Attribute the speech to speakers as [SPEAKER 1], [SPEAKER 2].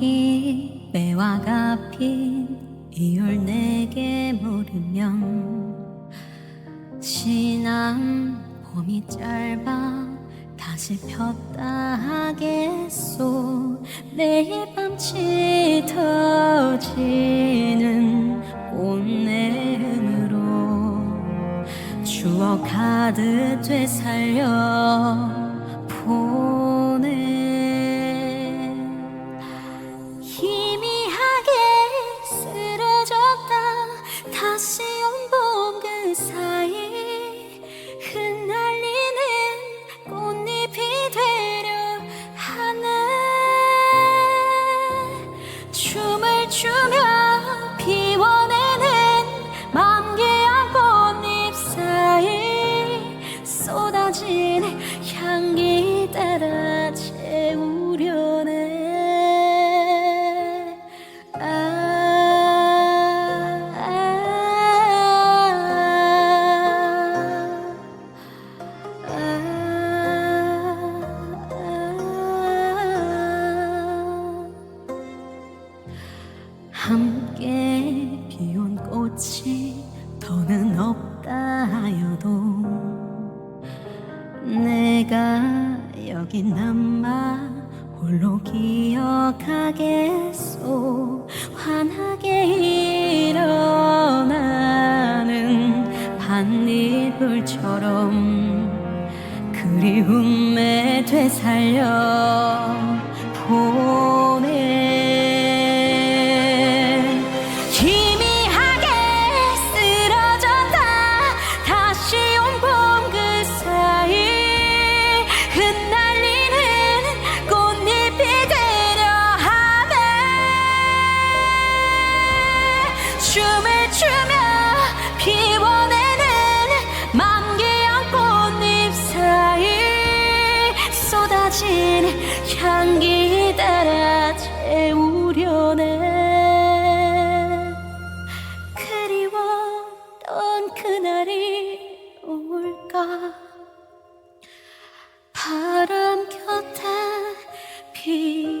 [SPEAKER 1] 여기 매화가 핀 이율 내게 물으면 지난 봄이 짧아 다시 폈다 하겠소. 매일 밤 짙어지는 꽃내음으로 추억 가득 되살려 보내 함께 피운 꽃이 더는 없다 하여도 내가 여기 남아 홀로 기억하겠소. 환하게 일어나는 반딧불처럼 그리움에 되살려 보내 향기 따라 채우려네. 그리웠던 그날이 올까? 바람 곁에 피